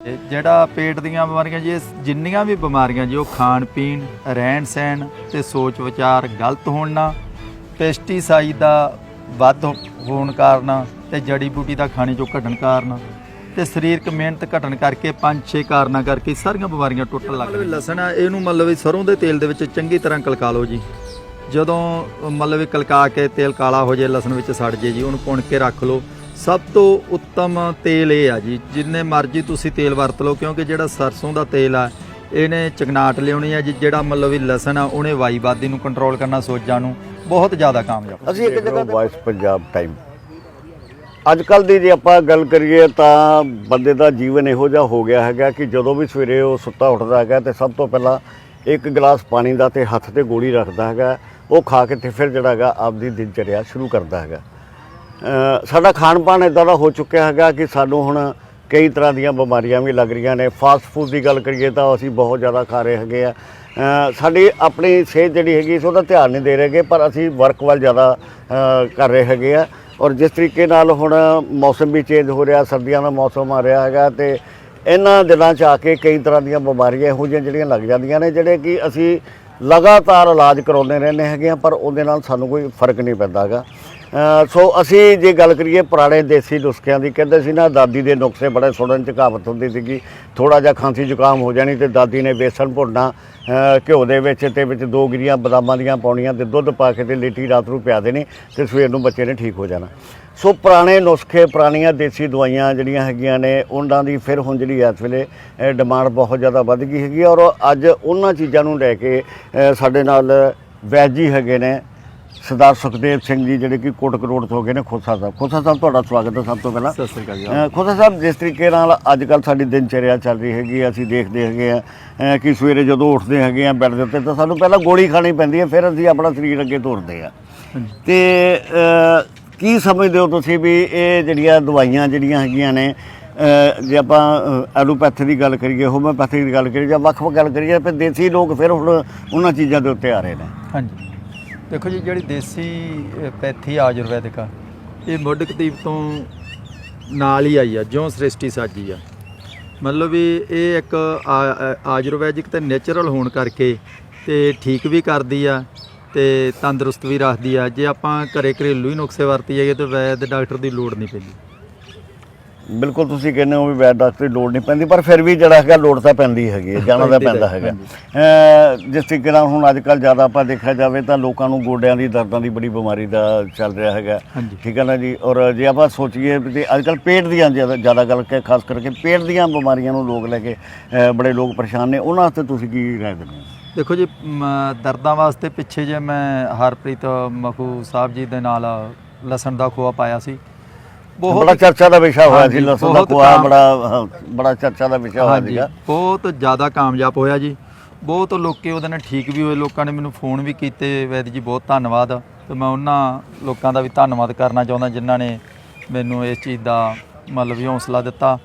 ਇਹ ਜਿਹੜਾ ਪੇਟ ਦੀਆਂ ਬਿਮਾਰੀਆਂ ਜੀ, ਇਹ ਜਿੰਨੀਆਂ ਵੀ ਬਿਮਾਰੀਆਂ ਜੀ, ਉਹ ਖਾਣ ਪੀਣ, ਰਹਿਣ ਸਹਿਣ ਤੇ ਸੋਚ ਵਿਚਾਰ ਗਲਤ ਹੋਣ ਨਾਲ ਪੈਸਟੀਸਾਈਡ ਦਾ ਵੱਧ ਹੋਣ ਕਾਰਨ ਤੇ ਜੜੀ ਬੂਟੀ ਦਾ ਖਾਣੇ ਚੋਂ ਘਟਣ ਕਾਰਨ ਤੇ ਸਰੀਰਕ ਮਿਹਨਤ ਘਟਣ ਕਰਕੇ ਪੰਜ ਛੇ ਕਾਰਨਾਂ ਕਰਕੇ ਸਾਰੀਆਂ ਬਿਮਾਰੀਆਂ ਟੁੱਟਣ ਲੱਗ ਪਈਆਂ। ਲਸਣ ਇਹਨੂੰ ਮਤਲਬ ਵੀ ਸਰੋਂ ਦੇ ਤੇਲ ਦੇ ਵਿੱਚ ਚੰਗੀ ਤਰ੍ਹਾਂ ਕਲਕਾ ਲਓ ਜੀ। ਜਦੋਂ ਮਤਲਬ ਵੀ ਕਲਕਾ ਕੇ ਤੇਲ ਕਾਲਾ ਹੋ ਜਾਏ, ਲਸਣ ਵਿੱਚ ਸੜ ਜੇ ਜੀ, ਉਹਨੂੰ ਪੁਣ ਕੇ ਰੱਖ ਲਓ। ਸਭ ਤੋਂ ਉੱਤਮ ਤੇਲ ਇਹ ਆ ਜੀ ਜਿੰਨੇ ਮਰਜ਼ੀ ਤੁਸੀਂ ਤੇਲ ਵਰਤ ਲਓ ਕਿਉਂਕਿ ਜਿਹੜਾ ਸਰਸੋਂ ਦਾ ਤੇਲ ਆ ਇਹਨੇ ਚਗਨਾਟ ਲਿਆਉਣੀ ਆ ਜੀ ਜਿਹੜਾ ਮਤਲਬ ਵੀ ਲਸਣ ਆ ਉਹਨੇ ਵਾਈਬਾਦੀ ਨੂੰ ਕੰਟਰੋਲ ਕਰਨਾ ਸੋਜਾਂ ਨੂੰ ਬਹੁਤ ਜ਼ਿਆਦਾ ਕਾਮਯਾਬ। ਅਸੀਂ ਇੱਕ ਜਗ੍ਹਾ ਤੇ ਵਾਇਸ ਪੰਜਾਬ ਟਾਈਮ ਅੱਜ ਕੱਲ ਦੀ ਜੇ ਆਪਾਂ ਗੱਲ ਕਰੀਏ ਤਾਂ ਬੰਦੇ ਦਾ ਜੀਵਨ ਇਹੋ ਜਿਹਾ ਹੋ ਗਿਆ ਹੈਗਾ ਕਿ ਜਦੋਂ ਵੀ ਸਵੇਰੇ ਉਹ ਸੁੱਤਾ ਉੱਠਦਾ ਹੈਗਾ ਤੇ ਸਭ ਤੋਂ ਪਹਿਲਾਂ ਇੱਕ ਗਲਾਸ ਪਾਣੀ ਦਾ ਤੇ ਹੱਥ ਤੇ ਗੋਲੀ ਰੱਖਦਾ ਹੈਗਾ ਉਹ ਖਾ ਕੇ ਤੇ ਫਿਰ ਜਿਹੜਾ ਹੈਗਾ ਆਪਦੀ ਦਿਨਚਰਿਆ ਸ਼ੁਰੂ ਕਰਦਾ ਹੈਗਾ। ਸਾਡਾ ਖਾਣ ਪਾਣ ਇਦਾਂ ਦਾ ਹੋ ਚੁੱਕਿਆ ਹੈਗਾ ਕਿ ਸਾਨੂੰ ਹੁਣ ਕਈ ਤਰ੍ਹਾਂ ਦੀਆਂ ਬਿਮਾਰੀਆਂ ਵੀ ਲੱਗ ਰਹੀਆਂ ਨੇ। ਫਾਸਟ ਫੂਡ ਦੀ ਗੱਲ ਕਰੀਏ ਤਾਂ ਅਸੀਂ ਬਹੁਤ ਜ਼ਿਆਦਾ ਖਾ ਰਹੇ ਹੈਗੇ ਆ। ਸਾਡੀ ਆਪਣੀ ਸਿਹਤ ਜਿਹੜੀ ਹੈਗੀ ਇਸ ਉਹਦਾ ਧਿਆਨ ਨਹੀਂ ਦੇ ਰਹੇਗੇ ਪਰ ਅਸੀਂ ਵਰਕ ਵੱਲ ਜ਼ਿਆਦਾ ਕਰ ਰਹੇ ਹੈਗੇ ਆ। ਔਰ ਜਿਸ ਤਰੀਕੇ ਨਾਲ ਹੁਣ ਮੌਸਮ ਵੀ ਚੇਂਜ ਹੋ ਰਿਹਾ, ਸਰਦੀਆਂ ਦਾ ਮੌਸਮ ਆ ਰਿਹਾ ਹੈਗਾ ਤੇ ਇਹਨਾਂ ਦਿਨਾਂ 'ਚ ਆ ਕੇ ਕਈ ਤਰ੍ਹਾਂ ਦੀਆਂ ਬਿਮਾਰੀਆਂ ਇਹੋ ਜਿਹੀਆਂ ਜਿਹੜੀਆਂ ਲੱਗ ਜਾਂਦੀਆਂ ਨੇ, ਜਿਹੜੇ ਕਿ ਅਸੀਂ ਲਗਾਤਾਰ ਇਲਾਜ ਕਰਾਉਂਦੇ ਰਹਿੰਦੇ ਹੈਗੇ ਆ, ਪਰ ਉਹਦੇ ਨਾਲ ਸਾਨੂੰ ਕੋਈ ਫ਼ਰਕ ਨਹੀਂ ਪੈਂਦਾ ਹੈਗਾ। ਸੋ ਅਸੀਂ ਜੇ ਗੱਲ ਕਰੀਏ ਪੁਰਾਣੇ ਦੇਸੀ ਨੁਸਖਿਆਂ ਦੀ, ਕਹਿੰਦੇ ਸੀ ਨਾ, ਦਾਦੀ ਦੇ ਨੁਸਖੇ ਬੜੇ ਸੁਣਨ ਚ ਕਹਾਵਤ ਹੁੰਦੀ ਸੀਗੀ ਥੋੜਾ ਜਿਹਾ ਖਾਂਸੀ ਜ਼ੁਕਾਮ ਹੋ ਜਾਣੀ ਤੇ ਦਾਦੀ ਨੇ ਬੇਸਣ ਭੁੰਨਣਾ ਘਿਓ ਦੇ ਵਿੱਚ ਤੇ ਵਿੱਚ ਦੋ ਗਿਰੀਆਂ ਬਦਾਮਾਂ ਦੀਆਂ ਪਾਉਣੀਆਂ ਤੇ ਦੁੱਧ ਪਾ ਕੇ ਤੇ ਲੇਟੀ ਰਾਤ ਨੂੰ ਪਿਆ ਦੇਣੀ ਤੇ ਸਵੇਰ ਨੂੰ ਬੱਚੇ ਨੇ ਠੀਕ ਹੋ ਜਾਣਾ। ਸੋ ਪੁਰਾਣੇ ਨੁਸਖੇ, ਪੁਰਾਣੀਆਂ ਦੇਸੀ ਦਵਾਈਆਂ ਜਿਹੜੀਆਂ ਹੈਗੀਆਂ ਨੇ, ਉਹਨਾਂ ਦੀ ਫਿਰ ਹੁਣ ਜਿਹੜੀ ਇਸ ਵੇਲੇ ਡਿਮਾਂਡ ਬਹੁਤ ਜ਼ਿਆਦਾ ਵੱਧ ਗਈ ਹੈਗੀ ਔਰ ਅੱਜ ਉਹਨਾਂ ਚੀਜ਼ਾਂ ਨੂੰ ਲੈ ਕੇ ਸਾਡੇ ਨਾਲ ਵੈਜੀ ਹੈਗੇ ਨੇ ਸਰਦਾਰ ਸੁਖਦੇਵ ਸਿੰਘ ਜੀ ਜਿਹੜੇ ਕਿ ਕੋਟ ਕਰੋੜ ਤੋਂ ਗਏ ਨੇ ਖੋਸਾ ਸਾਹਿਬ। ਖੋਸਾ ਸਾਹਿਬ ਤੁਹਾਡਾ ਸਵਾਗਤ ਹੈ ਸਭ ਤੋਂ ਪਹਿਲਾਂ। ਸਤਿ ਸ੍ਰੀ ਅਕਾਲ ਜੀ। ਖੋਸਾ ਸਾਹਿਬ ਜਿਸ ਤਰੀਕੇ ਨਾਲ ਅੱਜ ਕੱਲ ਸਾਡੀ ਦਿਨਚਰਿਆ ਚੱਲ ਰਹੀ ਹੈਗੀ ਆ, ਅਸੀਂ ਦੇਖਦੇ ਹੈਗੇ ਆ ਕਿ ਸਵੇਰੇ ਜਦੋਂ ਉੱਠਦੇ ਹੈਗੇ ਆ ਬੈੱਡ ਦੇ ਉੱਤੇ ਤਾਂ ਸਾਨੂੰ ਪਹਿਲਾਂ ਗੋਲੀ ਖਾਣੀ ਪੈਂਦੀ ਹੈ ਫਿਰ ਅਸੀਂ ਆਪਣਾ ਸਰੀਰ ਅੱਗੇ ਤੋਰਦੇ ਆ ਤੇ ਕੀ ਸਮਝਦੇ ਹੋ ਤੁਸੀਂ ਵੀ ਇਹ ਜਿਹੜੀਆਂ ਦਵਾਈਆਂ ਜਿਹੜੀਆਂ ਹੈਗੀਆਂ ਨੇ ਜੇ ਆਪਾਂ ਐਲੋਪੈਥੀ ਦੀ ਗੱਲ ਕਰੀਏ ਹੋਮਿਓਪੈਥੀ ਦੀ ਗੱਲ ਕਰੀਏ ਜਾਂ ਵੱਖ-ਵੱਖ ਗੱਲ ਕਰੀਏ ਫਿਰ ਦੇਸੀ ਲੋਕ ਫਿਰ ਹੁਣ ਉਹਨਾਂ ਚੀਜ਼ਾਂ ਦੇ ਉੱਤੇ ਆ ਰਹੇ ਨੇ। ਹਾਂਜੀ। ਦੇਖੋ ਜੀ, ਜਿਹੜੀ ਦੇਸੀ ਪੈਥੀ ਆਯੁਰਵੈਦਿਕ ਆ, ਇਹ ਮੁੱਢ ਕਤੀਬ ਤੋਂ ਨਾਲ ਹੀ ਆਈ ਆ, ਜਿਉਂ ਸ੍ਰਿਸ਼ਟੀ ਸਾਜੀ ਆ। ਮਤਲਬ ਵੀ ਇਹ ਇੱਕ ਆਯੁਰਵੈਦਿਕ ਤੇ ਨੇਚਰਲ ਹੋਣ ਕਰਕੇ ਤੇ ਠੀਕ ਵੀ ਕਰਦੀ ਆ ਤੇ ਤੰਦਰੁਸਤ ਵੀ ਰੱਖਦੀ ਆ। ਜੇ ਆਪਾਂ ਘਰੇ ਘਰੇਲੂ ਹੀ ਨੁਕਸੇ ਵਰਤੀ ਜਾਈਏ ਤੇ ਵੈਦ, ਡਾਕਟਰ ਦੀ ਲੋੜ ਨਹੀਂ ਪੈਂਦੀ। ਬਿਲਕੁਲ ਤੁਸੀਂ ਕਹਿੰਦੇ ਹੋ ਵੀ ਵੈਦ ਡਾਕਟਰ ਦੀ ਲੋੜ ਨਹੀਂ ਪੈਂਦੀ ਪਰ ਫਿਰ ਵੀ ਜਿਹੜਾ ਹੈਗਾ ਲੋੜ ਤਾਂ ਪੈਂਦੀ ਹੈਗੀ ਹੈ ਜਾਣਾ ਤਾਂ ਪੈਂਦੀ ਤਾਂ ਹੈਗਾ। ਜਿਸ ਤਰੀਕੇ ਨਾਲ ਹੁਣ ਅੱਜ ਕੱਲ ਜ਼ਿਆਦਾ ਆਪਾਂ ਦੇਖਿਆ ਜਾਵੇ ਤਾਂ ਲੋਕਾਂ ਨੂੰ ਗੋਡਿਆਂ ਦੀ ਦਰਦਾਂ ਦੀ ਬੜੀ ਬਿਮਾਰੀ ਦਾ ਚੱਲ ਰਿਹਾ ਹੈਗਾ। ਠੀਕ ਹੈ ਨਾ ਜੀ? ਔਰ ਜੇ ਆਪਾਂ ਸੋਚੀਏ ਵੀ ਅੱਜ ਕੱਲ ਪੇਟ ਦੀਆਂ ਜ਼ਿਆਦਾ ਗੱਲ ਕੇ ਖਾਸ ਕਰਕੇ ਪੇਟ ਦੀਆਂ ਬਿਮਾਰੀਆਂ ਨੂੰ ਲੋਕ ਲੈ ਕੇ ਬੜੇ ਲੋਕ ਪਰੇਸ਼ਾਨ ਨੇ ਉਹਨਾਂ ਵਾਸਤੇ ਤੁਸੀਂ ਕੀ ਰਾਏ ਦਿੰਦੇ ਹੋ? ਦੇਖੋ ਜੀ ਦਰਦਾਂ ਵਾਸਤੇ ਪਿੱਛੇ ਜੇ ਮੈਂ ਹਰਪ੍ਰੀਤ ਮਖੂ ਸਾਹਿਬ ਜੀ ਦੇ ਨਾਲ ਲਸਣ ਦਾ ਖੋਆ ਪਾਇਆ ਸੀ ਬੜਾ ਚਰਚਾ ਦਾ ਵਿਸ਼ਾ ਹੋਇਆ ਸੀ ਹਾਂਜੀ, ਲਸਣ ਦਾ ਬਹੁਤ ਕਾਮ- ਬੜਾ ਹਾਂ, ਬੜਾ ਚਰਚਾ ਦਾ ਵਿਸ਼ਾ ਹੋਇਆ ਹਾਂਜੀ ਸੀਗਾ। ਬਹੁਤ ਜ਼ਿਆਦਾ ਕਾਮਯਾਬ ਹੋਇਆ ਜੀ। ਬਹੁਤ ਲੋਕੀ ਉਹਦੇ ਨਾਲ ਠੀਕ ਵੀ ਹੋਏ ਲੋਕਾਂ ਨੇ ਮੈਨੂੰ ਫੋਨ ਵੀ ਕੀਤੇ ਵੈਦ ਜੀ ਬਹੁਤ ਧੰਨਵਾਦ। ਤੇ ਮੈਂ ਉਹਨਾਂ ਲੋਕਾਂ ਦਾ ਵੀ ਧੰਨਵਾਦ ਕਰਨਾ ਚਾਹੁੰਦਾ ਜਿਨ੍ਹਾਂ ਨੇ ਮੈਨੂੰ ਇਸ ਚੀਜ਼ ਦਾ ਮਤਲਬ ਵੀ ਹੌਸਲਾ ਦਿੱਤਾ।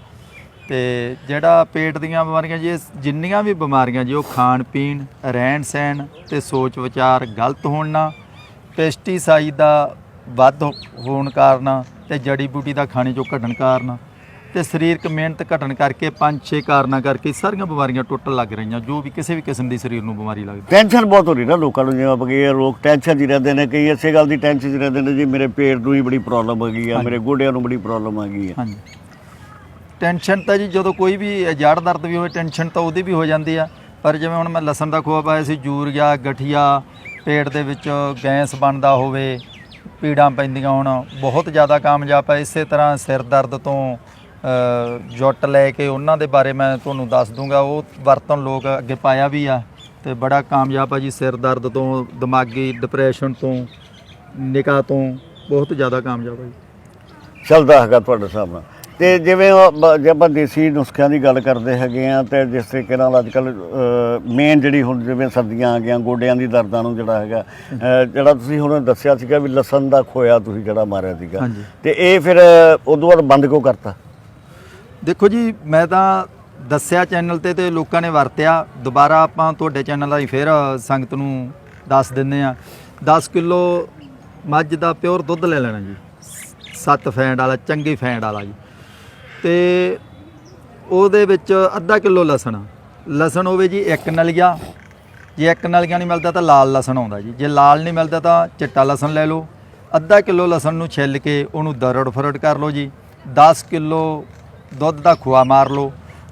ਤੇ ਜਿਹੜਾ ਪੇਟ ਦੀਆਂ ਬਿਮਾਰੀਆਂ ਜੀ ਇਹ ਜਿੰਨੀਆਂ ਵੀ ਬਿਮਾਰੀਆਂ ਜੀ ਉਹ ਖਾਣ ਪੀਣ ਰਹਿਣ ਸਹਿਣ ਤੇ ਸੋਚ ਵਿਚਾਰ ਗਲਤ ਹੋਣ ਪੈਸਟੀਸਾਈਡ ਦਾ ਵੱਧ ਹੋਣ ਕਾਰਨ ਤੇ ਜੜੀ ਬੂਟੀ ਦਾ ਖਾਣੇ ਚੋਂ ਘਟਣ ਕਾਰਨ ਤੇ ਸਰੀਰਕ ਮਿਹਨਤ ਘਟਣ ਕਰਕੇ ਪੰਜ ਛੇ ਕਾਰਨਾਂ ਕਰਕੇ ਸਾਰੀਆਂ ਬਿਮਾਰੀਆਂ ਟੁੱਟਣ ਲੱਗ ਰਹੀਆਂ ਜੋ ਵੀ ਕਿਸੇ ਵੀ ਕਿਸਮ ਦੀ ਸਰੀਰ ਨੂੰ ਬਿਮਾਰੀ ਲੱਗਦੀ। ਟੈਨਸ਼ਨ ਬਹੁਤ ਹੋ ਰਹੀ ਨਾ ਲੋਕਾਂ ਨੂੰ ਜਿਵੇਂ ਕਹੀਏ ਲੋਕ ਟੈਨਸ਼ਨ ਹੀ ਰਹਿੰਦੇ ਨੇ ਕਈ ਇਸੇ ਗੱਲ ਦੀ ਟੈਨਸ਼ਨ 'ਚ ਰਹਿੰਦੇ ਨੇ ਜੀ ਮੇਰੇ ਪੇਟ ਨੂੰ ਹੀ ਬੜੀ ਪ੍ਰੋਬਲਮ ਆ ਗਈ ਆ ਮੇਰੇ ਗੋਡਿਆਂ ਨੂੰ ਬੜੀ ਪ੍ਰੋਬਲਮ ਆ ਗਈ ਆ। ਹਾਂਜੀ। ਟੈਨਸ਼ਨ ਤਾਂ ਜੀ ਜਦੋਂ ਕੋਈ ਵੀ ਜੜ ਦਰਦ ਵੀ ਹੋਵੇ ਟੈਨਸ਼ਨ ਤਾਂ ਉਹਦੀ ਵੀ ਹੋ ਜਾਂਦੀ ਆ। ਪਰ ਜਿਵੇਂ ਹੁਣ ਮੈਂ ਲਸਣ ਦਾ ਖੋਆ ਪਾਇਆ ਸੀ ਜੂਰੀਆ ਗਠੀਆ ਪੇਟ ਦੇ ਵਿੱਚ ਗੈਸ ਬਣਦਾ ਹੋਵੇ ਪੀੜਾਂ ਪੈਂਦੀਆਂ ਹੋਣ, ਬਹੁਤ ਜ਼ਿਆਦਾ ਕਾਮਯਾਬ ਹੈ। ਇਸੇ ਤਰ੍ਹਾਂ ਸਿਰ ਦਰਦ ਤੋਂ ਜੁੱਟ ਲੈ ਕੇ ਉਹਨਾਂ ਦੇ ਬਾਰੇ ਮੈਂ ਤੁਹਾਨੂੰ ਦੱਸ ਦੂੰਗਾ। ਉਹ ਵਰਤਨ ਲੋਕ ਅੱਗੇ ਪਾਇਆ ਵੀ ਆ ਤੇ ਬੜਾ ਕਾਮਯਾਬ ਆ ਜੀ ਸਿਰ ਦਰਦ ਤੋਂ, ਦਿਮਾਗੀ ਡਿਪਰੈਸ਼ਨ ਤੋਂ ਨਿਕਾ ਤੋਂ, ਬਹੁਤ ਜ਼ਿਆਦਾ ਕਾਮਯਾਬ ਆ ਜੀ। ਚੱਲਦਾ ਹੈਗਾ ਤੁਹਾਡੇ ਹਿਸਾਬ ਨਾਲ ਤੇ ਜਿਵੇਂ ਉਹ ਬ- ਜੇ ਆਪਾਂ ਦੇਸੀ ਨੁਸਖਿਆਂ ਦੀ ਗੱਲ ਕਰਦੇ ਹੈਗੇ ਆ ਤੇ ਜਿਸ ਤਰੀਕੇ ਨਾਲ ਅੱਜ ਕੱਲ ਮੇਨ ਜਿਹੜੀ ਹੁਣ ਜਿਵੇਂ ਸਰਦੀਆਂ ਆ ਗਈਆਂ ਗੋਡਿਆਂ ਦੀ ਦਰਦਾਂ ਨੂੰ ਜਿਹੜਾ ਹੈਗਾ ਅ, ਜਿਹੜਾ ਤੁਸੀਂ ਹੁਣ ਦੱਸਿਆ ਸੀਗਾ ਵੀ ਲਸਣ ਦਾ ਖੋਇਆ ਤੁਸੀਂ ਜਿਹੜਾ ਮਾਰਿਆ ਸੀਗਾ। ਹਾਂਜੀ। ਤੇ ਇਹ ਫਿਰ ਉਦੋਂ ਬਾਅਦ ਬੰਦ ਕਿਉਂ ਕਰਤਾ? ਦੇਖੋ ਜੀ ਮੈਂ ਤਾਂ ਦੱਸਿਆ ਚੈਨਲ ਤੇ ਤੇ ਲੋਕਾਂ ਨੇ ਵਰਤਿਆ। ਦੁਬਾਰਾ ਆਪਾਂ ਤੁਹਾਡੇ ਚੈਨਲ ਰਾਹੀਂ ਫਿਰ ਸੰਗਤ ਨੂੰ ਦੱਸ ਦਿੰਨੇ ਆ 10 ਕਿਲੋ ਮੱਝ ਦਾ ਪਿਓਰ ਦੁੱਧ ਲੈ ਲੈਣਾ ਜੀ। ਸੱਤ ਫੈਂਡ ਵਾਲਾ ਚੰਗੀ ਫੈਂਡ ਵਾਲਾ ਜੀ। ਤੇ ਉਹਦੇ ਵਿੱਚ ਅੱਧਾ ਕਿਲੋ ਲਸਣ। ਲਸਣ ਹੋਵੇ ਜੀ ਇੱਕ ਨਲੀਆ। ਜੇ ਇੱਕ ਨਲੀਆ ਨਹੀਂ ਮਿਲਦਾ ਤਾਂ ਲਾਲ ਲਸਣ ਆਉਂਦਾ ਜੀ। ਜੇ ਲਾਲ ਨਹੀਂ ਮਿਲਦਾ ਤਾਂ ਚਿੱਟਾ ਲਸਣ ਲੈ ਲਓ। ਅੱਧਾ ਕਿਲੋ ਲਸਣ ਨੂੰ ਛਿੱਲ ਕੇ ਉਹਨੂੰ ਦਰੜ ਫਰੜ ਕਰ ਲਓ ਜੀ। 10 ਕਿਲੋ ਦੁੱਧ ਦਾ ਖੋਆ ਮਾਰ ਲਓ।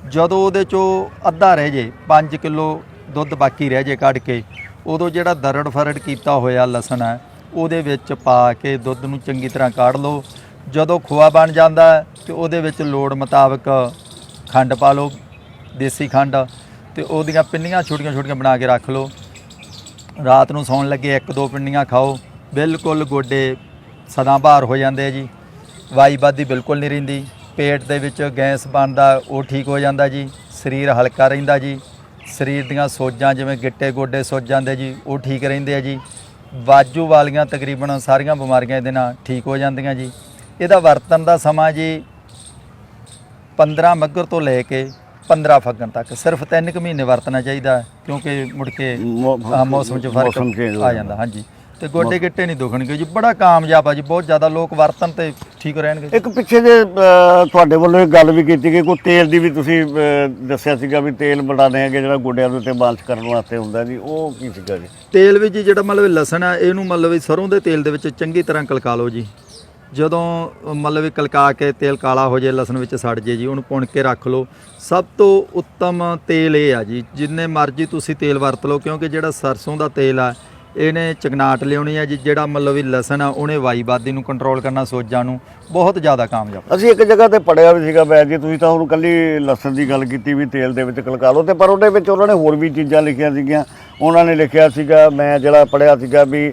ਜਦੋਂ ਉਹਦੇ ਚੋਂ ਅੱਧਾ ਰਹਿ ਜੇ 5 ਕਿਲੋ ਦੁੱਧ ਬਾਕੀ ਰਹਿ ਜੇ ਕੱਢ ਕੇ, ਉਦੋਂ ਜਿਹੜਾ ਦਰੜ ਫਰੜ ਕੀਤਾ ਹੋਇਆ ਲਸਣ ਹੈ, ਉਹਦੇ ਵਿੱਚ ਪਾ ਕੇ ਦੁੱਧ ਨੂੰ ਚੰਗੀ ਤਰ੍ਹਾਂ ਕਾੜ ਲਓ। ਜਦੋਂ ਖੋਆ ਬਣ ਜਾਂਦਾ ਹੈ, ਤੇ ਉਹਦੇ ਵਿੱਚ ਲੋੜ ਮੁਤਾਬਕ ਖੰਡ ਪਾ ਲਓ, ਦੇਸੀ ਖੰਡ, ਤੇ ਉਹਦੀਆਂ ਪਿੰਨੀਆਂ ਛੋਟੀਆਂ ਛੋਟੀਆਂ ਬਣਾ ਕੇ ਰੱਖ ਲਓ। ਰਾਤ ਨੂੰ ਸੌਣ ਲੱਗੇ ਇੱਕ ਦੋ ਪਿੰਨੀਆਂ ਖਾਓ। ਬਿਲਕੁਲ ਗੋਡੇ ਸਦਾ ਭਾਰ ਹੋ ਜਾਂਦੇ ਆ ਜੀ। ਵਾਈ ਬਾਦੀ ਬਿਲਕੁਲ ਨਹੀਂ ਰਹਿੰਦੀ। ਪੇਟ ਦੇ ਵਿੱਚ ਗੈਸ ਬਣਦਾ, ਉਹ ਠੀਕ ਹੋ ਜਾਂਦਾ ਜੀ। ਸਰੀਰ ਹਲਕਾ ਰਹਿੰਦਾ ਜੀ। ਸਰੀਰ ਦੀਆਂ ਸੋਜਾਂ ਜਿਵੇਂ ਗਿੱਟੇ ਗੋਡੇ ਸੁੱਜ ਜਾਂਦੇ ਜੀ, ਉਹ ਠੀਕ ਰਹਿੰਦੇ ਆ ਜੀ। ਵਾਜੂ ਵਾਲੀਆਂ ਤਕਰੀਬਨ ਸਾਰੀਆਂ ਬਿਮਾਰੀਆਂ ਇਹਦੇ ਨਾਲ ਠੀਕ ਹੋ ਜਾਂਦੀਆਂ ਜੀ। ਇਹਦਾ ਵਰਤਣ ਦਾ ਸਮਾਂ ਜੀ 15 ਮੱਘਰ ਤੋਂ ਲੈ ਕੇ 15 ਫੱਗਣ ਤੱਕ। ਸਿਰਫ 3 ਕੁ ਮਹੀਨੇ ਵਰਤਣਾ ਚਾਹੀਦਾ ਕਿਉਂਕਿ ਮੁੜ ਕੇ ਮੌਸਮ 'ਚ ਫ਼ਰਕ ਆ ਜਾਂਦਾ। ਹਾਂਜੀ। ਤੇ ਗੋਡੇ ਗਿੱਟੇ ਨਹੀਂ ਦੁਖਣਗੇ ਜੀ ਬੜਾ ਕਾਮਯਾਬ ਆ ਜੀ ਬਹੁਤ ਜ਼ਿਆਦਾ ਲੋਕ ਵਰਤਨ ਤੇ ਠੀਕ ਰਹਿਣਗੇ। ਇੱਕ ਪਿੱਛੇ ਜੇ ਤੁਹਾਡੇ ਵੱਲੋਂ ਇੱਕ ਗੱਲ ਵੀ ਕੀਤੀ ਕਿ ਕੋਈ ਤੇਲ ਦੀ ਵੀ ਤੁਸੀਂ ਦੱਸਿਆ ਸੀਗਾ ਵੀ ਤੇਲ ਬਣਾਉਂਦੇ ਹੈਗੇ ਜਿਹੜਾ ਗੋਡਿਆਂ ਦੇ ਉੱਤੇ ਮਾਲਿਸ਼ ਕਰਨ ਵਾਸਤੇ ਹੁੰਦਾ ਜੀ ਉਹ ਕੀ ਸੀਗਾ ਜੀ? ਤੇਲ ਵੀ ਜੀ ਜਿਹੜਾ ਮਤਲਬ ਲਸਣ ਆ ਇਹਨੂੰ ਮਤਲਬ ਸਰੋਂ ਦੇ ਤੇਲ ਦੇ ਵਿੱਚ ਚੰਗੀ ਤਰ੍ਹਾਂ ਕਲਕਾ ਲਓ ਜੀ। ਜਦੋਂ ਮਤਲਬ ਕਲਕਾ ਕੇ ਤੇਲ ਕਾਲਾ ਹੋ ਜੇ, ਲਸਣ ਵਿੱਚ ਸੜ ਜੇ ਜੀ, ਉਹਨੂੰ ਪੁਣ ਕੇ ਰੱਖ ਲਓ। ਸਭ ਤੋਂ ਉੱਤਮ ਤੇਲ ਇਹ ਆ ਜੀ, ਜਿੰਨੇ ਮਰਜ਼ੀ ਤੁਸੀਂ ਤੇਲ ਵਰਤ ਲਓ, ਕਿਉਂਕਿ ਜਿਹੜਾ ਸਰਸੋਂ ਦਾ ਤੇਲ ਆ ਇਹਨੇ ਚਗਨਾਟ ਲਿਆਉਣੀ ਆ ਜੀ ਜਿਹੜਾ ਮਤਲਬ ਵੀ ਲਸਣ ਆ ਉਹਨੇ ਵਾਈਬਾਦੀ ਨੂੰ ਕੰਟਰੋਲ ਕਰਨਾ ਸੋਜਾਂ ਨੂੰ। ਬਹੁਤ ਜ਼ਿਆਦਾ ਕਾਮਯਾਬ। ਅਸੀਂ ਇੱਕ ਜਗ੍ਹਾ ਤੇ ਪੜਿਆ ਵੀ ਸੀਗਾ ਬੈਜ ਜੀ ਤੁਸੀਂ ਤਾਂ ਹੁਣ ਕੱਲੀ ਲਸਣ ਦੀ ਗੱਲ ਕੀਤੀ ਵੀ ਤੇਲ ਦੇ ਵਿੱਚ ਕਲਕਾ ਲਓ ਤੇ ਪਰ ਉਹਦੇ ਵਿੱਚ ਉਹਨਾਂ ਨੇ ਹੋਰ ਵੀ ਚੀਜ਼ਾਂ ਲਿਖੀਆਂ ਸੀਗੀਆਂ। ਉਹਨਾਂ ਨੇ ਲਿਖਿਆ ਸੀਗਾ ਮੈਂ ਜਿਹੜਾ ਪੜਿਆ ਸੀਗਾ ਵੀ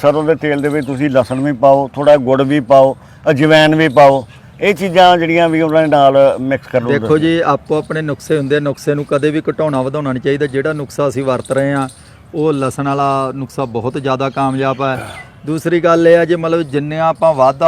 ਸਰੋਂ ਦੇ ਤੇਲ ਦੇ ਵਿੱਚ ਤੁਸੀਂ ਲਸਣ ਵੀ ਪਾਓ ਥੋੜਾ ਗੁੜ ਵੀ ਪਾਓ ਅਜਵਾਇਨ ਵੀ ਪਾਓ। ਇਹ ਚੀਜ਼ਾਂ ਜਿਹੜੀਆਂ ਵੀ ਉਹਨਾਂ ਨੇ ਨਾਲ ਮਿਕਸ ਕਰ ਲਓ ਦੇਖੋ ਜੀ ਆਪੋ ਆਪਣੇ ਨੁਕਸੇ ਹੁੰਦੇ ਨੁਕਸੇ ਨੂੰ ਕਦੇ ਵੀ ਘਟਾਉਣਾ ਵਧਾਉਣਾ ਨਹੀਂ ਚਾਹੀਦਾ। ਜਿਹੜਾ ਨੁਕਸਾ ਅਸੀਂ ਵਰਤ ਰਹੇ ਆ ਉਹ ਲਸਣ ਵਾਲਾ ਨੁਕਸਾ ਬਹੁਤ ਜ਼ਿਆਦਾ ਕਾਮਯਾਬ ਹੈ ਦੂਸਰੀ ਗੱਲ ਇਹ ਆ ਜੇ ਮਤਲਬ ਜਿੰਨੇ ਆਪਾਂ ਵੱਧ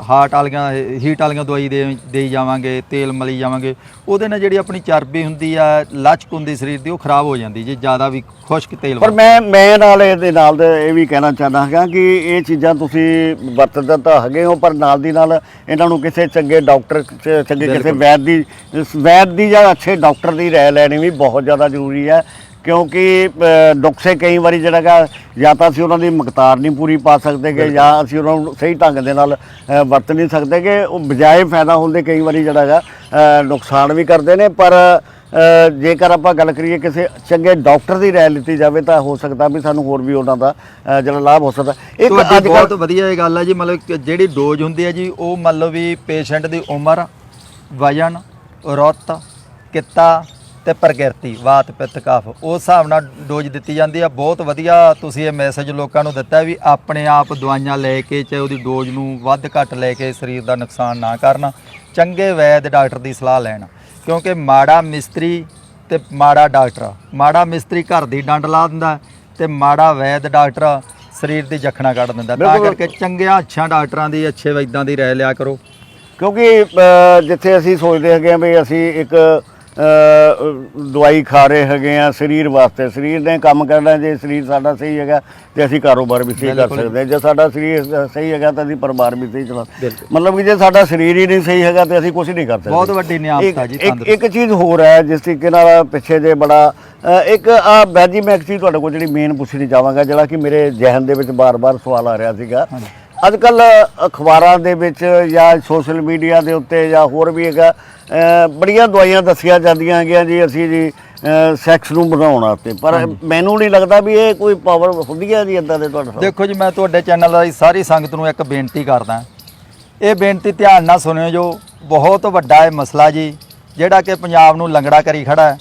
ਹਾਰਟ ਵਾਲੀਆਂ ਹੀਟ ਵਾਲੀਆਂ ਦਵਾਈ ਦੇ ਦੇਈ ਜਾਵਾਂਗੇ ਤੇਲ ਮਲੀ ਜਾਵਾਂਗੇ ਉਹਦੇ ਨਾਲ ਜਿਹੜੀ ਆਪਣੀ ਚਰਬੀ ਹੁੰਦੀ ਆ ਲਚਕ ਹੁੰਦੀ ਸਰੀਰ ਦੀ ਉਹ ਖਰਾਬ ਹੋ ਜਾਂਦੀ ਜੇ ਜ਼ਿਆਦਾ ਵੀ ਖੁਸ਼ਕ ਤੇਲ ਪਰ ਮੈਂ ਮੈਂ ਨਾਲ ਇਹਦੇ ਨਾਲ ਇਹ ਵੀ ਕਹਿਣਾ ਚਾਹੁੰਦਾ ਹਾਂ ਕਿ ਇਹ ਚੀਜ਼ਾਂ ਤੁਸੀਂ ਵਰਤਦੇ ਤਾਂ ਹੈਗੇ ਹੋ ਪਰ ਨਾਲ ਦੀ ਨਾਲ ਇਹਨਾਂ ਨੂੰ ਕਿਸੇ ਚੰਗੇ ਡਾਕਟਰ ਚੰਗੇ ਕਿਸੇ। ਵੈਦ ਦੀ ਵੈਦ ਦੀ ਜਾਂ ਅੱਛੇ ਡਾਕਟਰ ਦੀ ਰਾਏ ਲੈਣੀ ਵੀ ਬਹੁਤ ਜ਼ਿਆਦਾ ਜ਼ਰੂਰੀ ਹੈ ਕਿਉਂਕਿ ਅ, ਨੁਕਸੇ ਕਈ ਵਾਰੀ ਜਿਹੜਾ ਗਾ ਜਾਂ ਤਾਂ ਅਸੀਂ ਉਹਨਾਂ ਦੀ ਮਕਤਾਰ ਨਹੀਂ ਪੂਰੀ ਪਾ ਸਕਦੇ ਕਿ ਜਾਂ ਅਸੀਂ ਉਹਨਾਂ ਨੂੰ ਸਹੀ ਢੰਗ ਦੇ ਨਾਲ ਵਰਤ ਨਹੀਂ ਸਕਦੇ ਕਿ ਉਹ ਬਜਾਏ ਫਾਇਦਾ ਹੁੰਦੇ ਕਈ ਵਾਰੀ ਜਿਹੜਾ ਗਾ ਅ, ਨੁਕਸਾਨ ਵੀ ਕਰਦੇ ਨੇ। ਪਰ ਜੇਕਰ ਆਪਾਂ ਗੱਲ ਕਰੀਏ ਕਿਸੇ ਚੰਗੇ ਡਾਕਟਰ ਦੀ ਰਾਏ ਲਿੱਤੀ ਜਾਵੇ ਤਾਂ ਹੋ ਸਕਦਾ ਵੀ ਸਾਨੂੰ ਹੋਰ ਵੀ ਉਹਨਾਂ ਦਾ ਜਿਹੜਾ ਲਾਭ ਹੋ ਸਕਦਾ। ਇੱਕ ਅੱਜ ਬਹੁਤ ਵਧੀਆ ਇਹ ਗੱਲ ਹੈ ਜੀ ਮਤਲਬ ਜਿਹੜੀ ਡੋਜ਼ ਹੁੰਦੀ ਹੈ ਜੀ ਉਹ ਮਤਲਬ ਵੀ ਪੇਸ਼ੈਂਟ ਦੀ ਉਮਰ ਵਜਨ ਰੁੱਤ ਕਿੱਤਾ ਤੇ ਪ੍ਰਕਿਰਤੀ ਵਾਤ ਪਿੱਤ ਕਫ ਉਸ ਹਿਸਾਬ ਨਾਲ ਡੋਜ਼ ਦਿੱਤੀ ਜਾਂਦੀ ਆ। ਬਹੁਤ ਵਧੀਆ ਤੁਸੀਂ ਇਹ ਮੈਸੇਜ ਲੋਕਾਂ ਨੂੰ ਦਿੱਤਾ ਵੀ ਆਪਣੇ ਆਪ ਦਵਾਈਆਂ ਲੈ ਕੇ ਚਾਹੇ ਉਹਦੀ ਡੋਜ਼ ਨੂੰ ਵੱਧ ਘੱਟ ਲੈ ਕੇ ਸਰੀਰ ਦਾ ਨੁਕਸਾਨ ਨਾ ਕਰਨ ਚੰਗੇ ਵੈਦ ਡਾਕਟਰ ਦੀ ਸਲਾਹ ਲੈਣ। ਕਿਉਂਕਿ ਮਾੜਾ ਮਿਸਤਰੀ ਤੇ ਮਾੜਾ ਡਾਕਟਰ ਮਾੜਾ ਮਿਸਤਰੀ ਘਰ ਦੀ ਡੰਡ ਲਾ ਦਿੰਦਾ ਤੇ ਮਾੜਾ ਵੈਦ ਡਾਕਟਰ ਸਰੀਰ ਦੀ ਜਖਣਾ ਕੱਢ ਦਿੰਦਾ। ਤਾਂ। ਕਰਕੇ ਚੰਗਿਆਂ ਅੱਛਾ ਡਾਕਟਰਾਂ ਦੀ ਅੱਛੇ ਵੈਦਾਂ ਦੀ ਰਾਏ ਲਿਆ ਕਰੋ। ਕਿਉਂਕਿ ਜਿੱਥੇ ਅਸੀਂ ਸੋਚਦੇ ਹੈਗੇ ਆ ਵੀ ਅਸੀਂ ਇੱਕ ਦਵਾਈ ਖਾ ਰਹੇ ਹੈਗੇ ਆ ਸਰੀਰ ਵਾਸਤੇ ਸਰੀਰ ਨੇ ਕੰਮ ਕਰਨਾ ਜੇ ਸਰੀਰ ਸਾਡਾ ਸਹੀ ਹੈਗਾ ਤੇ ਅਸੀਂ ਕਾਰੋਬਾਰ ਵੀ ਸਹੀ ਕਰ। ਸਕਦੇ ਹਾਂ ਜੇ ਸਾਡਾ ਸਰੀਰ ਸਹੀ ਹੈਗਾ ਤਾਂ ਅਸੀਂ ਪਰਿਵਾਰ ਵੀ ਸਹੀ ਚਲਾ। ਮਤਲਬ ਕਿ ਜੇ ਸਾਡਾ ਸਰੀਰ ਹੀ ਨਹੀਂ ਸਹੀ ਹੈਗਾ ਤੇ ਅਸੀਂ ਕੁਝ ਨਹੀਂ ਕਰ ਸਕਦੇ ਬਹੁਤ ਵੱਡੀ ਨਿਆਮਤ ਆ ਜੀ ਇੱਕ- ਇੱਕ ਤੰਦਰੁਸਤੀ। ਇੱਕ ਚੀਜ਼ ਹੋਰ ਹੈ ਜਿਸ ਤਰੀਕੇ ਨਾਲ ਪਿੱਛੇ ਜੇ ਬੜਾ ਇੱਕ ਆ ਵੈਜੀ ਮੈਂ ਇੱਕ ਚੀਜ਼ ਤੁਹਾਡੇ ਕੋਲ ਜਿਹੜੀ ਮੇਨ ਪੁੱਛਣੀ ਚਾਹਾਂਗਾ ਜਿਹੜਾ ਕਿ ਮੇਰੇ ਜ਼ਿਹਨ ਦੇ ਵਿੱਚ ਬਾਰ-ਬਾਰ ਸਵਾਲ ਆ ਰਿਹਾ ਸੀਗਾ ਅੱਜ ਕੱਲ ਅਖਬਾਰਾਂ ਦੇ ਵਿੱਚ ਜਾਂ ਸੋਸ਼ਲ ਮੀਡੀਆ ਦੇ ਉੱਤੇ ਜਾਂ ਹੋਰ ਵੀ ਹੈਗਾ ਬੜੀਆਂ ਦਵਾਈਆਂ ਦੱਸੀਆਂ ਜਾਂਦੀਆਂ ਹੈਗੀਆਂ ਜੀ ਅਸੀਂ ਜੀ ਸੈਕਸ ਨੂੰ ਵਧਾਉਣ ਵਾਸਤੇ। ਪਰ ਮੈਨੂੰ ਨਹੀਂ ਲੱਗਦਾ ਵੀ ਇਹ ਕੋਈ ਪਾਵਰ ਹੁੰਦੀ ਹੈ ਜੀ ਇਦਾਂ ਦੇ ਤੁਹਾਡੇ ਦੇਖੋ ਜੀ ਮੈਂ ਤੁਹਾਡੇ ਚੈਨਲ ਰਾਹੀਂ ਸਾਰੀ ਸੰਗਤ ਨੂੰ ਇੱਕ ਬੇਨਤੀ ਕਰਦਾ। ਇਹ ਬੇਨਤੀ ਧਿਆਨ ਨਾਲ ਸੁਣਿਓ ਜੋ ਬਹੁਤ ਵੱਡਾ ਇਹ ਮਸਲਾ ਜੀ ਜਿਹੜਾ ਕਿ ਪੰਜਾਬ ਨੂੰ ਲੰਗੜਾ ਕਰੀ ਖੜਾ ਹੈ।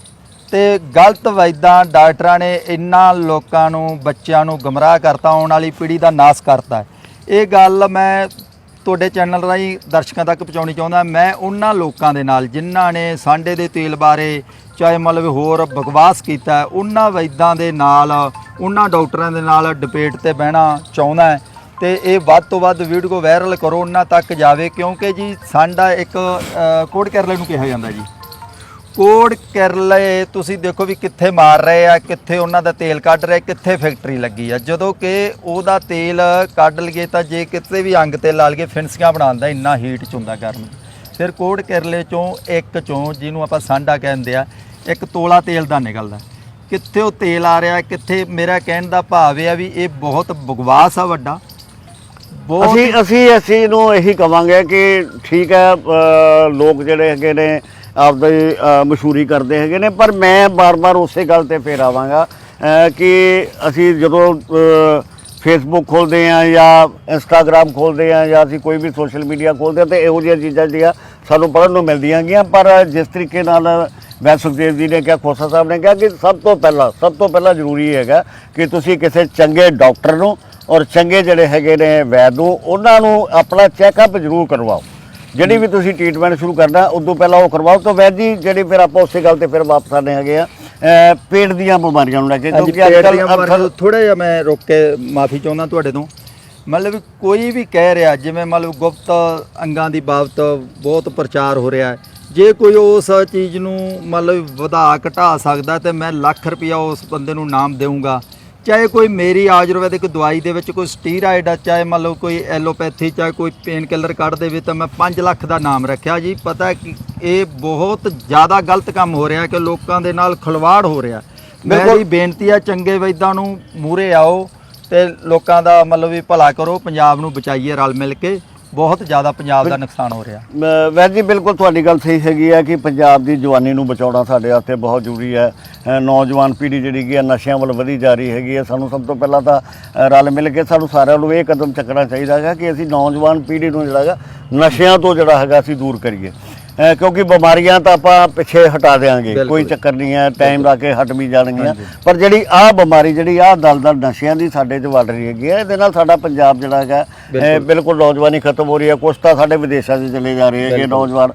ਤੇ ਗਲਤ ਵੈਦਾਂ ਡਾਕਟਰਾਂ ਨੇ ਇੰਨਾ ਲੋਕਾਂ ਨੂੰ ਬੱਚਿਆਂ ਨੂੰ ਗਮਰਾਹ ਕਰਤਾ ਆਉਣ ਵਾਲੀ ਪੀੜ੍ਹੀ ਦਾ ਨਾਸ ਕਰਤਾ ਹੈ। ਇਹ ਗੱਲ ਮੈਂ ਤੁਹਾਡੇ ਚੈਨਲ ਰਾਹੀਂ ਦਰਸ਼ਕਾਂ ਤੱਕ ਪਹੁੰਚਾਉਣੀ ਚਾਹੁੰਦਾ। ਮੈਂ ਉਹਨਾਂ ਲੋਕਾਂ ਦੇ ਨਾਲ ਜਿਨ੍ਹਾਂ ਨੇ ਸਾਂਡੇ ਦੇ ਤੇਲ ਬਾਰੇ ਚਾਹੇ ਮਤਲਬ ਹੋਰ ਬਕਵਾਸ ਕੀਤਾ, ਉਹਨਾਂ ਵੈਦਾਂ ਦੇ ਨਾਲ, ਉਹਨਾਂ ਡਾਕਟਰਾਂ ਦੇ ਨਾਲ ਡਿਬੇਟ ਤੇ ਬਹਿਣਾ ਚਾਹੁੰਦਾ ਹੈ। ਤੇ ਇਹ ਵੱਧ ਤੋਂ ਵੱਧ ਵੀਡੀਓ ਵਾਇਰਲ ਕਰੋ, ਉਹਨਾਂ ਤੱਕ ਜਾਵੇ, ਕਿਉਂਕਿ ਜੀ ਸਾਂਡਾ ਇੱਕ ਕੋਡ ਕੇਰਲੇ ਨੂੰ ਕਿਹਾ ਜਾਂਦਾ ਜੀ। ਕੋੜ ਕੇਰਲੇ ਤੁਸੀਂ ਦੇਖੋ ਵੀ ਕਿੱਥੇ ਮਾਰ ਰਹੇ ਆ, ਕਿੱਥੇ ਉਹਨਾਂ ਦਾ ਤੇਲ ਕੱਢ ਰਹੇ, ਕਿੱਥੇ ਫੈਕਟਰੀ ਲੱਗੀ ਆ। ਜਦੋਂ ਕਿ ਉਹਦਾ ਤੇਲ ਕੱਢ ਲਈਏ ਤਾਂ ਜੇ ਕਿਤੇ ਵੀ ਅੰਗ ਤੇ ਲਾ ਲਈਏ ਫਿੰਸੀਆਂ ਬਣਾਉਂਦਾ ਇੰਨਾ ਹੀਟ ਚ ਹੁੰਦਾ ਗਰਮ। ਫਿਰ ਕੋੜ ਕਿਰਲੇ ਚੋਂ, ਇੱਕ ਚੋਂ, ਜਿਹਨੂੰ ਆਪਾਂ ਸਾਂਡਾ ਕਹਿੰਦੇ ਆ, ਇੱਕ ਤੋਲਾ ਤੇਲ ਦਾ ਨਿਕਲਦਾ। ਕਿੱਥੇ ਉਹ ਤੇਲ ਆ ਰਿਹਾ, ਕਿੱਥੇ ਮੇਰਾ ਕਹਿਣ ਦਾ ਭਾਵ ਇਹ ਆ ਵੀ ਇਹ ਬਹੁਤ ਬਗਵਾਸ ਆ ਵੱਡਾ। ਬਹੁਤ ਅਸੀਂ ਅਸੀਂ ਇਸ ਨੂੰ ਇਹੀ ਕਵਾਂਗੇ ਕਿ ਠੀਕ ਹੈ ਲੋਕ ਜਿਹੜੇ ਹੈਗੇ ਨੇ ਆਪਦੀ ਮਸ਼ਹੂਰੀ ਕਰਦੇ ਹੈਗੇ ਨੇ, ਪਰ ਮੈਂ ਬਾਰ-ਬਾਰ ਉਸੇ ਗੱਲ ਤੇ ਫੇਰ ਆਵਾਂਗਾ ਕਿ ਅਸੀਂ ਜਦੋਂ ਫੇਸਬੁੱਕ ਖੋਲਦੇ ਆ ਜਾਂ ਇੰਸਟਾਗ੍ਰam ਖੋਲਦੇ ਆ ਜਾਂ ਅਸੀਂ ਕੋਈ ਵੀ ਸੋਸ਼ਲ ਮੀਡੀਆ ਖੋਲਦੇ ਆ ਤੇ ਇਹੋ ਜਿਹੀਆਂ ਚੀਜ਼ਾਂ ਜਿਹੜੀਆਂ ਸਾਨੂੰ ਪੜ੍ਹਨ ਨੂੰ ਮਿਲਦੀਆਂ ਗੀਆਂ, ਪਰ ਜਿਸ ਤਰੀਕੇ ਨਾਲ ਮੈਂ ਸੁਖਦੇਵ ਜੀ ਨੇ ਕਿਹਾ, ਖੋਸਾ ਸਾਹਿਬ ਨੇ ਕਿਹਾ ਕਿ ਸਭ ਤੋਂ ਪਹਿਲਾਂ, ਸਭ ਤੋਂ ਪਹਿਲਾਂ ਜ਼ਰੂਰੀ ਹੈਗਾ ਕਿ ਤੁਸੀਂ ਕਿਸੇ ਚੰਗੇ ਡਾਕਟਰ ਨੂੰ ਔਰ ਚੰਗੇ ਜਿਹੜੇ ਹੈਗੇ ਨੇ ਵੈਦ ਨੂੰ, ਉਹਨਾਂ ਨੂੰ ਆਪਣਾ ਚੈੱਕਅਪ ਜ਼ਰੂਰ ਕਰਵਾਓ। ਜਿਹੜੀ ਵੀ ਤੁਸੀਂ ਟ੍ਰੀਟਮੈਂਟ ਸ਼ੁਰੂ ਕਰਨਾ ਉਦੋਂ ਪਹਿਲਾਂ ਉਹ ਕਰਵਾਓ। ਤਾਂ ਵੈਦ ਜੀ ਜਿਹੜੀ ਫਿਰ ਆਪਾਂ ਉਸੇ ਗੱਲ ਤੇ ਫਿਰ ਵਾਪਸ ਆਨੇ ਹੈਗੇ ਆ। ਪੇਟ ਦੀਆਂ ਬਿਮਾਰੀਆਂ ਨੂੰ ਲੈ ਕੇ ਕਿਉਂਕਿ ਅੱਜ ਕੱਲ੍ਹ ਥੋੜਾ ਜਿਹਾ ਮੈਂ ਰੁਕ ਕੇ ਮਾਫੀ ਚਾਹੁੰਦਾ ਤੁਹਾਡੇ ਤੋਂ। ਮਤਲਬ ਕੋਈ ਵੀ ਕਹਿ ਰਿਹਾ ਜਿਵੇਂ ਮਤਲਬ ਗੁਪਤ ਅੰਗਾਂ ਦੀ ਬਾਬਤ ਬਹੁਤ ਪ੍ਰਚਾਰ ਹੋ ਰਿਹਾ ਹੈ। ਜੇ ਕੋਈ ਉਸ ਚੀਜ਼ ਨੂੰ ਮਤਲਬ ਵਧਾ ਘਟਾ ਸਕਦਾ ਤੇ ਮੈਂ ਲੱਖ ਰੁਪਇਆ ਉਸ ਬੰਦੇ ਨੂੰ ਨਾਮ ਦੇਵਾਂਗਾ ਚਾਹੇ ਕੋਈ ਮੇਰੀ ਆਯੁਰਵੈਦਿਕ ਦਵਾਈ ਦੇ ਵਿੱਚ ਕੋਈ ਸਟੀਰਾਇਡ ਆ ਚਾਹੇ ਮੰਨ ਲਓ ਕੋਈ ਐਲੋਪੈਥੀ ਚਾਹੇ ਕੋਈ ਪੇਨ ਕਿਲਰ ਕੱਢ ਦੇਵੇ ਤਾਂ ਮੈਂ 5 ਲੱਖ ਦਾ ਨਾਮ ਰੱਖਿਆ ਜੀ। ਪਤਾ ਕਿ ਇਹ ਬਹੁਤ ਜ਼ਿਆਦਾ ਗਲਤ ਕੰਮ ਹੋ ਰਿਹਾ ਕਿ ਲੋਕਾਂ ਦੇ ਨਾਲ ਖਲਵਾੜ ਹੋ ਰਿਹਾ। ਮੇਰੀ ਬੇਨਤੀ ਆ ਚੰਗੇ ਵੈਦਾਂ ਨੂੰ ਮੂਰੇ ਆਓ ਤੇ ਲੋਕਾਂ ਦਾ ਮਤਲਬ ਵੀ ਭਲਾ ਕਰੋ ਪੰਜਾਬ ਨੂੰ ਬਚਾਈਏ ਰਲ ਮਿਲ ਕੇ। ਬਹੁਤ ਜ਼ਿਆਦਾ ਪੰਜਾਬ ਦਾ ਨੁਕਸਾਨ ਹੋ ਰਿਹਾ। ਵੈਦ ਜੀ ਬਿਲਕੁਲ ਤੁਹਾਡੀ ਗੱਲ ਸਹੀ ਹੈਗੀ ਹੈ ਕਿ ਪੰਜਾਬ ਦੀ ਜਵਾਨੀ ਨੂੰ ਬਚਾਉਣਾ ਸਾਡੇ ਵਾਸਤੇ ਬਹੁਤ ਜ਼ਰੂਰੀ ਹੈ। ਨੌਜਵਾਨ ਪੀੜ੍ਹੀ ਜਿਹੜੀ ਕੀ ਹੈ ਨਸ਼ਿਆਂ ਵੱਲ ਵਧੀ ਜਾ ਰਹੀ ਹੈਗੀ ਹੈ ਸਾਨੂੰ ਸਭ ਤੋਂ ਪਹਿਲਾਂ ਤਾਂ ਰਲ ਮਿਲ ਕੇ ਸਾਨੂੰ ਸਾਰਿਆਂ ਨੂੰ ਇਹ ਕਦਮ ਚੱਕਣਾ ਚਾਹੀਦਾ ਹੈਗਾ ਕਿ ਅਸੀਂ ਨੌਜਵਾਨ ਪੀੜ੍ਹੀ ਨੂੰ ਜਿਹੜਾ ਹੈਗਾ ਨਸ਼ਿਆਂ ਤੋਂ ਜਿਹੜਾ ਹੈਗਾ ਅਸੀਂ ਦੂਰ ਕਰੀਏ। ਕਿਉਂਕਿ ਬਿਮਾਰੀਆਂ ਤਾਂ ਆਪਾਂ ਪਿੱਛੇ ਹਟਾ ਦੇਾਂਗੇ ਕੋਈ। ਚੱਕਰ ਨਹੀਂ ਹੈ ਟਾਈਮ ਲਾ ਕੇ ਹਟ ਵੀ ਜਾਣਗੀਆਂ। ਪਰ ਜਿਹੜੀ ਆਹ ਬਿਮਾਰੀ ਜਿਹੜੀ ਆਹ ਦਲਦਲ ਨਸ਼ਿਆਂ ਦੀ ਸਾਡੇ 'ਚ ਵੱਧ ਰਹੀ ਹੈਗੀ ਹੈ ਇਹਦੇ ਨਾਲ ਸਾਡਾ ਪੰਜਾਬ ਜਿਹੜਾ ਹੈਗਾ ਬਿਲਕੁਲ। ਨੌਜਵਾਨੀ ਖਤਮ ਹੋ ਰਹੀ ਹੈ। ਕੁਛ ਤਾਂ ਸਾਡੇ ਵਿਦੇਸ਼ਾਂ 'ਚ ਚਲੇ ਜਾ ਰਹੇ ਹੈਗੇ ਨੌਜਵਾਨ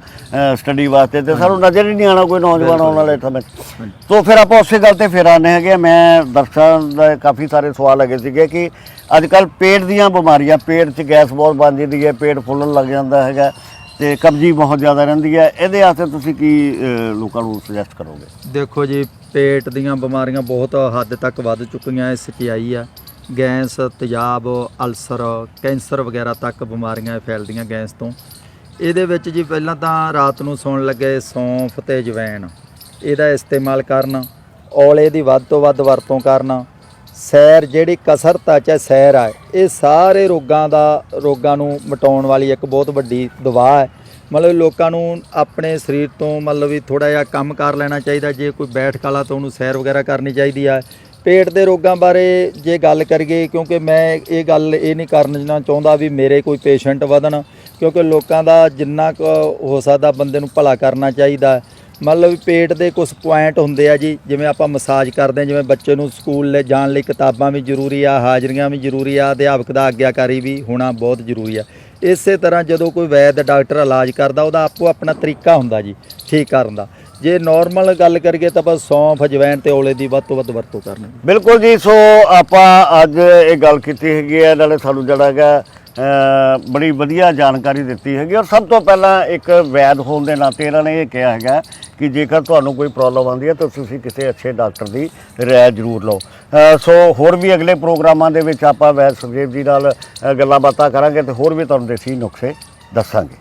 ਸਟੱਡੀ ਵਾਸਤੇ ਤੇ ਸਾਨੂੰ ਨਜ਼ਰ ਹੀ ਨਹੀਂ ਆਣਾ ਕੋਈ ਨੌਜਵਾਨ ਆਉਣ ਵਾਲੇ ਸਮੇਂ 'ਚ। ਤੋਂ ਫਿਰ ਆਪਾਂ ਉਸੇ ਗੱਲ ਤੇ ਫਿਰ ਆਨੇ ਹੈਗੇ ਮੈਂ ਦਰਸ਼ਕਾਂ ਦਾ ਕਾਫੀ ਸਾਰੇ ਸਵਾਲ ਹੈਗੇ ਸੀਗੇ ਕਿ ਅੱਜ ਕੱਲ ਪੇਟ ਦੀਆਂ ਬਿਮਾਰੀਆਂ ਪੇਟ 'ਚ ਗੈਸ ਬਹੁਤ ਬਣ ਜਾਂਦੀ ਹੈ ਪੇਟ ਫੁੱਲਣ ਲੱਗ ਜਾਂਦਾ ਹੈਗਾ। ਤੇ ਕਬਜੀ ਬਹੁਤ ਜ਼ਿਆਦਾ ਰਹਿੰਦੀ ਹੈ। ਇਹਦੇ ਵਾਸਤੇ ਤੁਸੀਂ ਕੀ ਅਹ, ਲੋਕਾਂ ਨੂੰ ਸੁਜੈਸਟ ਕਰੋਗੇ? ਦੇਖੋ ਜੀ ਪੇਟ ਦੀਆਂ ਬਿਮਾਰੀਆਂ ਬਹੁਤ ਹੱਦ ਤੱਕ ਵੱਧ ਚੁੱਕੀਆਂ ਇਹ ਸਚਾਈ ਆ। ਗੈਸ ਤੇਜ਼ਾਬ ਅਲਸਰ ਕੈਂਸਰ ਵਗੈਰਾ ਤੱਕ ਬਿਮਾਰੀਆਂ ਫੈਲਦੀਆਂ ਗੈਸ ਤੋਂ। ਇਹਦੇ ਵਿੱਚ ਜੀ ਪਹਿਲਾਂ ਤਾਂ ਰਾਤ ਨੂੰ ਸੌਣ ਲੱਗੇ ਸੌਂਫ ਤੇ ਜਵੈਣ। ਇਹਦਾ ਇਸਤੇਮਾਲ ਕਰਨ ਔਲੇ ਦੀ ਵੱਧ ਤੋਂ ਵੱਧ ਵਰਤੋਂ ਕਰਨ ਸੈਰ ਜਿਹੜੀ ਕਸਰਤ ਆ, ਚਾਹੇ ਸੈਰ ਆ, ਇਹ ਸਾਰੇ ਰੋਗਾਂ ਦਾ, ਰੋਗਾਂ ਨੂੰ ਮਿਟਾਉਣ ਵਾਲੀ ਇੱਕ ਬਹੁਤ ਵੱਡੀ ਦਵਾ ਹੈ। ਮਤਲਬ ਲੋਕਾਂ ਨੂੰ ਆਪਣੇ ਸਰੀਰ ਤੋਂ ਮਤਲਬ ਵੀ ਥੋੜਾ ਜਿਹਾ ਕੰਮ ਕਰ ਲੈਣਾ ਚਾਹੀਦਾ, ਜੇ ਕੋਈ ਬੈਠ ਕਾਲਾ ਤਾਂ ਉਹਨੂੰ ਸੈਰ ਵਗੈਰਾ ਕਰਨੀ ਚਾਹੀਦੀ ਆ। ਪੇਟ ਦੇ ਰੋਗਾਂ ਬਾਰੇ ਜੇ ਗੱਲ ਕਰੀਏ, ਕਿਉਂਕਿ ਮੈਂ ਇਹ ਗੱਲ ਇਹ ਨਹੀਂ ਕਰਨਾ ਚਾਹੁੰਦਾ ਵੀ ਮੇਰੇ ਕੋਈ ਪੇਸ਼ੈਂਟ ਵਧਣ, ਕਿਉਂਕਿ ਲੋਕਾਂ ਦਾ ਜਿੰਨਾ ਕੁ ਹੋ ਸਕਦਾ ਬੰਦੇ ਨੂੰ ਭਲਾ ਕਰਨਾ ਚਾਹੀਦਾ। ਮਤਲਬ ਵੀ ਪੇਟ ਦੇ ਕੁਝ ਪੁਆਇੰਟ ਹੁੰਦੇ ਆ ਜੀ, ਜਿਵੇਂ ਆਪਾਂ ਮਸਾਜ ਕਰਦੇ ਆ ਜਿਵੇਂ ਬੱਚੇ ਨੂੰ ਸਕੂਲ ਲੈ ਜਾਣ ਲਈ ਕਿਤਾਬਾਂ ਵੀ ਜ਼ਰੂਰੀ ਆ, ਹਾਜ਼ਰੀਆਂ ਵੀ ਜ਼ਰੂਰੀ ਆ, ਅਧਿਆਪਕ ਦਾ ਆਗਿਆਕਾਰੀ ਵੀ ਹੋਣਾ ਬਹੁਤ ਜ਼ਰੂਰੀ ਆ। ਇਸੇ ਤਰ੍ਹਾਂ ਜਦੋਂ ਕੋਈ ਵੈਦ ਡਾਕਟਰ ਇਲਾਜ ਕਰਦਾ, ਉਹਦਾ ਆਪੋ ਆਪਣਾ ਤਰੀਕਾ ਹੁੰਦਾ ਜੀ, ਠੀਕ ਕਰਨ ਦਾ। ਜੇ ਨਾਰਮਲ ਗੱਲ ਕਰੀਏ ਤਾਂ ਬਸ ਸੌਂਫ ਅਜਵਾਇਣ ਤੇ ਔਲੇ ਦੀ ਵੱਧ ਤੋਂ ਵੱਧ ਵਰਤੋਂ ਕਰਨੀ। ਬਿਲਕੁਲ ਜੀ, ਸੋ ਆਪਾਂ ਅੱਜ ਇਹ ਗੱਲ ਕੀਤੀ ਹੈਗੀ ਹੈ, ਨਾਲੇ ਸਾਨੂੰ ਜਿਹੜਾ ਹੈਗਾ। ਬੜੀ ਵਧੀਆ ਜਾਣਕਾਰੀ ਦਿੱਤੀ ਹੈਗੀ। ਔਰ ਸਭ ਤੋਂ ਪਹਿਲਾਂ ਇੱਕ ਵੈਦ ਹੋਣ ਦੇ ਨਾਤੇ ਇਹਨਾਂ ਨੇ ਇਹ ਕਿਹਾ ਹੈਗਾ ਕਿ ਜੇਕਰ ਤੁਹਾਨੂੰ ਕੋਈ ਪ੍ਰੋਬਲਮ ਆਉਂਦੀ ਹੈ ਤਾਂ ਤੁਸੀਂ ਕਿਸੇ ਅੱਛੇ ਡਾਕਟਰ ਦੀ ਰਾਏ ਜ਼ਰੂਰ ਲਓ। ਸੋ ਹੋਰ ਵੀ ਅਗਲੇ ਪ੍ਰੋਗਰਾਮਾਂ ਦੇ ਵਿੱਚ ਆਪਾਂ ਵੈਦ ਸੁਖਦੇਵ ਜੀ ਨਾਲ ਗੱਲਾਂ ਬਾਤਾਂ ਕਰਾਂਗੇ ਤੇ ਹੋਰ ਵੀ ਤੁਹਾਨੂੰ ਦੇਸੀ ਨੁਕਸੇ ਦੱਸਾਂਗੇ।